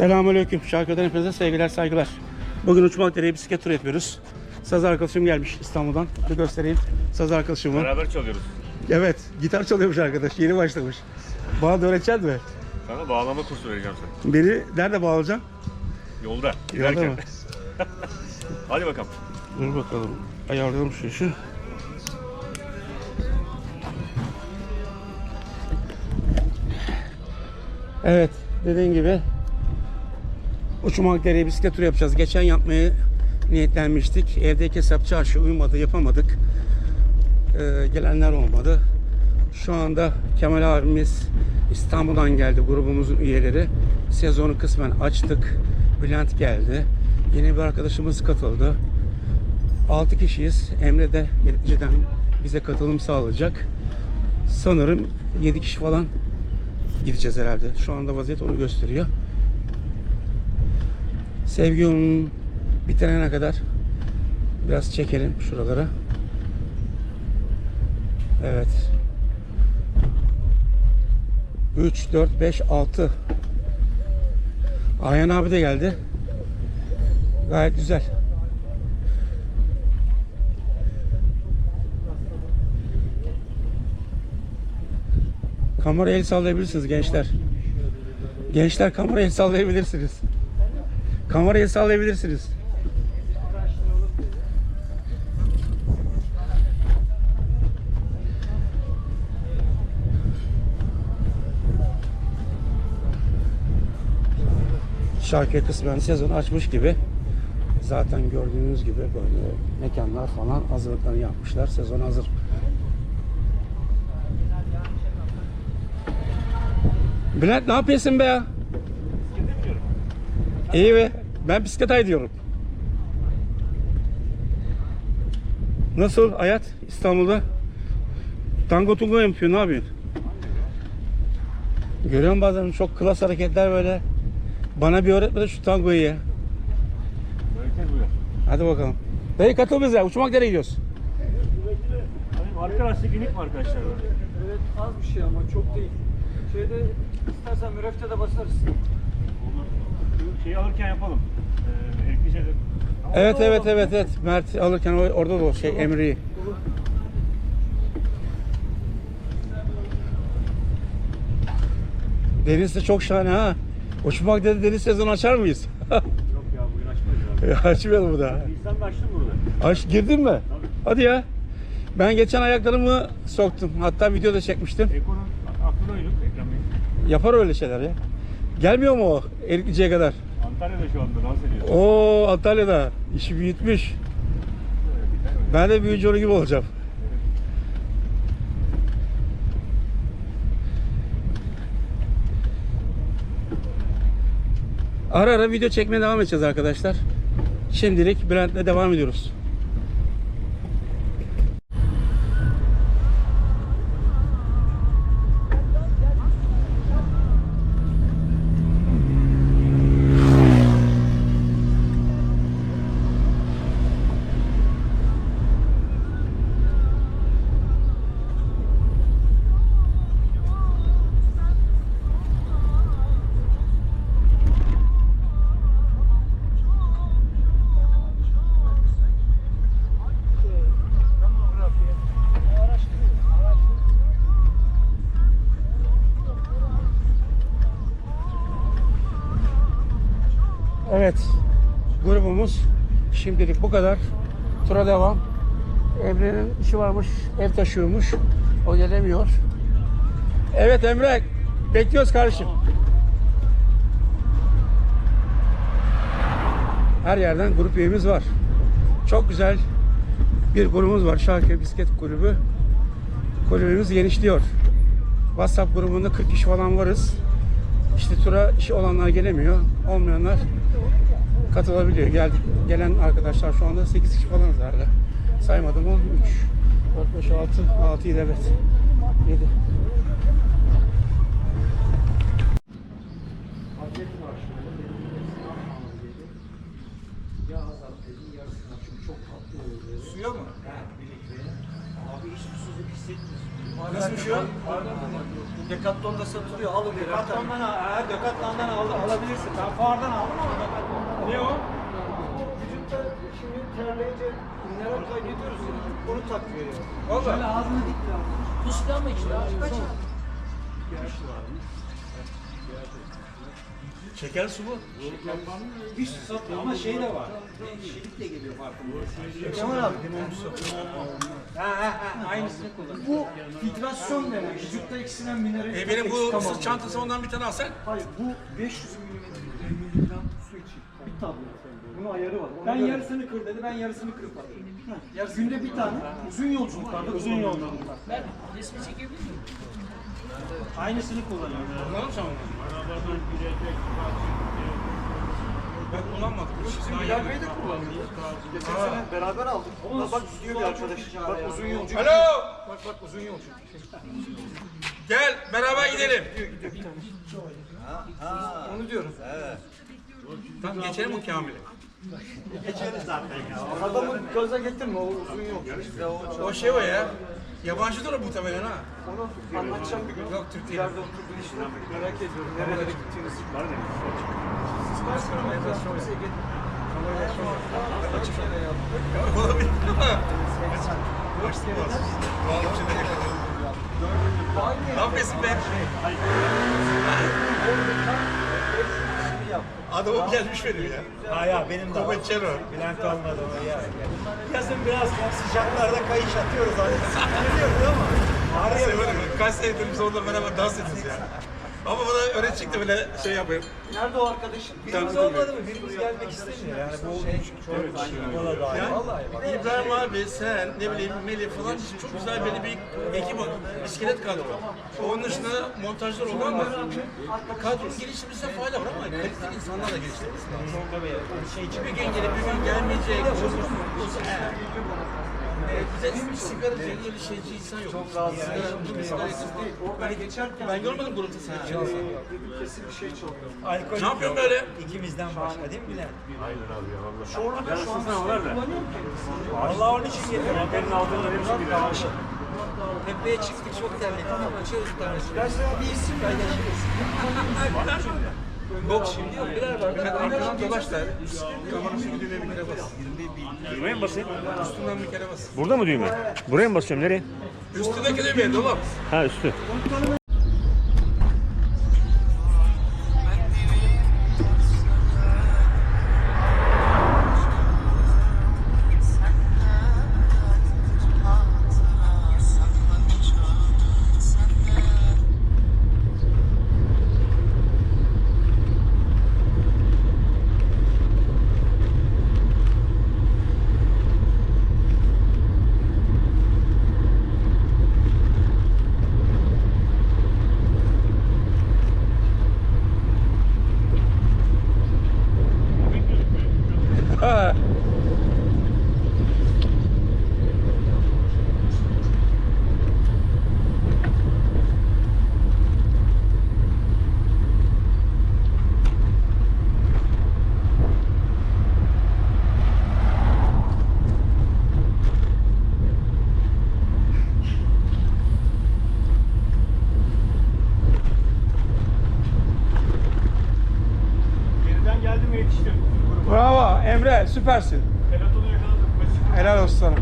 Selamünaleyküm. Şarkıdan hepinize sevgiler, saygılar. Bugün Uçmak Dere'ye bisiklet turu yapıyoruz. Saz arkadaşım gelmiş İstanbul'dan. Bir göstereyim. Saz arkadaşımı. Beraber çalıyoruz. Evet, gitar çalıyormuş arkadaş. Yeni başlamış. Bana da öğretecek mi? Sana bağlama kursu vereceğim sana. Beni nerede bağlayacağım? Yolda. Yolda mı? Hadi bakalım. Dur bakalım. Ayarlayalım şu işi. Evet, dediğin gibi Uçmak Dere'ye bisiklet turu yapacağız. Geçen yapmayı niyetlenmiştik. Evdeki hesap çarşı uyumadı, yapamadık. Ee, gelenler olmadı. Şu anda Kemal abimiz İstanbul'dan geldi grubumuzun üyeleri. Sezonu kısmen açtık. Bülent geldi. Yeni bir arkadaşımız katıldı. 6 kişiyiz. Emre de yetkiciden bize katılım sağlayacak. Sanırım 7 kişi falan gideceğiz herhalde. Şu anda vaziyet onu gösteriyor. Sevgi yolunun bitirene kadar biraz çekelim şuralara. Evet. 3, 4, 5, 6. Ayhan abi de geldi. Gayet güzel. Kamera el sallayabilirsiniz gençler. Gençler kamera el sallayabilirsiniz. Kamera el sallayabilirsiniz. Şarkı kısmen sezon açmış gibi. Zaten gördüğünüz gibi böyle mekanlar falan hazırlıklarını yapmışlar. Sezon hazır. Bülent ne yapıyorsun be ya? İyi be. Ben bisiklet ay diyorum. Nasıl hayat İstanbul'da? Tango tungo yapıyor ne yapıyorsun? Görüyorum bazen çok klas hareketler böyle. Bana bir öğretme de şu tangoyu ya. Hadi bakalım. Dayı katıl bize. Uçmak nereye gidiyoruz? Arka lastik inik mi arkadaşlar? Evet az bir şey ama çok değil. Şeyde istersen mürefte de basarız. Şeyi alırken yapalım. Ee, Erklice'de. Evet evet evet evet. Mert alırken o- orada da o şey Emre'yi. Deniz de çok şahane ha. Uçmak dedi deniz sezonu açar mıyız? Yok ya bugün açmayız abi. Açmayalım bu da. Nisan'da açtım burada. Aç girdin mi? Hadi ya. Ben geçen ayaklarımı soktum. Hatta video da çekmiştim. Eko'nun aklına uyduk Ekrem Bey. Yapar öyle şeyler ya. Gelmiyor mu o Eriklice'ye kadar? Antalya'da şu anda dans ediyor. Oo Antalya'da işi büyütmüş. Ben de büyüyünce onun gibi olacağım. Ara ara video çekmeye devam edeceğiz arkadaşlar. Şimdilik Bülent'le devam ediyoruz. Evet. Grubumuz şimdilik bu kadar. Tura devam. Emre'nin işi varmış. Ev taşıyormuş. O gelemiyor. Evet Emre. Bekliyoruz kardeşim. Her yerden grup üyemiz var. Çok güzel bir grubumuz var. Şarkı Bisiklet Kulübü. Kulübümüz genişliyor. WhatsApp grubunda 40 kişi falan varız. İşte tura işi olanlar gelemiyor. Olmayanlar katılabiliyor. Geldik, gelen arkadaşlar şu anda 8 kişi falan herhalde. Saymadım o 3, 4, 5, 6, 6, 7 evet. 7. Suya mı? Abi hiç susuzluk hissetmiyorsun. Nasıl bir şey o? Decathlon'da satılıyor. Alın bir Decathlon'dan al, eğer Decathlon'dan aldı, alabilirsin. Ben fuardan aldım ama Decathlon'dan. Ne o? Vücutta şimdi terleyince mineral kaybediyoruz ya. Onu takviye veriyor. Valla. ağzını dik ya. Puslanma işte abi. Kaç Şeker su bu. Hiç satmıyor ama şey de var. Şilik de geliyor farkında. Kemal abi. Ha ha ha aynısını kullan. Bu filtrasyon denen vücutta eksilen mineral. E benim bu sırt çantası ondan bir tane alsan. Hayır bu 500 miligram su için. Bir tablo. Bunun ayarı var. Ona Ben göre- yarısını kır dedi, ben yarısını kırıp atayım. Ya günde bir tane uzun yolculuklarda uzun yolculuklar. Ben resmi çekebilir miyim? Aynısını kullanıyorum. Kullanır mısın onu? Ben kullanmadım. Daha Bilal. Bey de kullanıyor. Geçen sene beraber aldık. Bak, bak diyor bir arkadaş. Bak uzun yolcu. Alo! Bak bak uzun yolcu. Gel beraber gidelim. Onu diyorum. Tamam geçelim o Kamil'i. Adamı gaza getirme o uzun yolcu. O şey o ya. Yabancıdır o muhtemelen ha. Onu anlatacağım bir gün. Yok Türk değil. İleride oturduğu işte merak ediyorum. Nerelere gittiğinizi. Var mı? Siz kaç sene oldu? Bize gel. Açık yere yaptık. Olabilir ama. Ne yapıyorsun be? Adamım gelmiş benim ya. Ha ya benim de. Komeçero. Bülent olmadı ya. Yazın biraz sıcaklarda kayış atıyoruz hani. Biliyoruz ama. Ağrıyor. Kaç senedir biz onunla beraber dans ediyoruz ya. Ama bana öğretecek de böyle şey yapayım. Nerede o arkadaşın? Birimiz olmadı mı? Birimiz gelmek istemiyor. Yani bu şey, çok yola dair. Yani Vallahi bak. İbrahim abi, sen, ne bileyim Melih falan çok güzel böyle bir ekip oldu. İskelet kadro. Onun dışında montajlar oldu ama kadronun gelişimizde fayda var ama kaliteli insanlar da geliştirmesi lazım. Şey Bir gün gelip bir gün gelmeyecek. Evet, bize sigara zengeli şeyci insan yok. Çok rahatsız. Sigara, sigara yakın. Oradan geçerken Ben görmedim grupta sen çalarsan. dedim kesin bir şey çalıyor. alkol Ne yapıyorsun böyle? İkimizden başka değil mi Bülent? Şorlu da şu an kullanıyorum kendisi. Allah onun için getiriyor. Benim aldığımda hepsi bir daha. Tepeye çıktık çok terledik ama. Ben sana bir isim paylaşayım. Yok şimdi yok. Birer var. Birer arkadan dolaş da. Kamerası düğmeye bir kere bas. Düğmeye mi basayım? Üstünden bir kere bas. Burada mı düğme? Buraya mı basıyorum? Nereye? Üstündeki düğmeye dolap. Ha üstü. Süpersin. Peloton'u yakaladım. Helal olsun sana.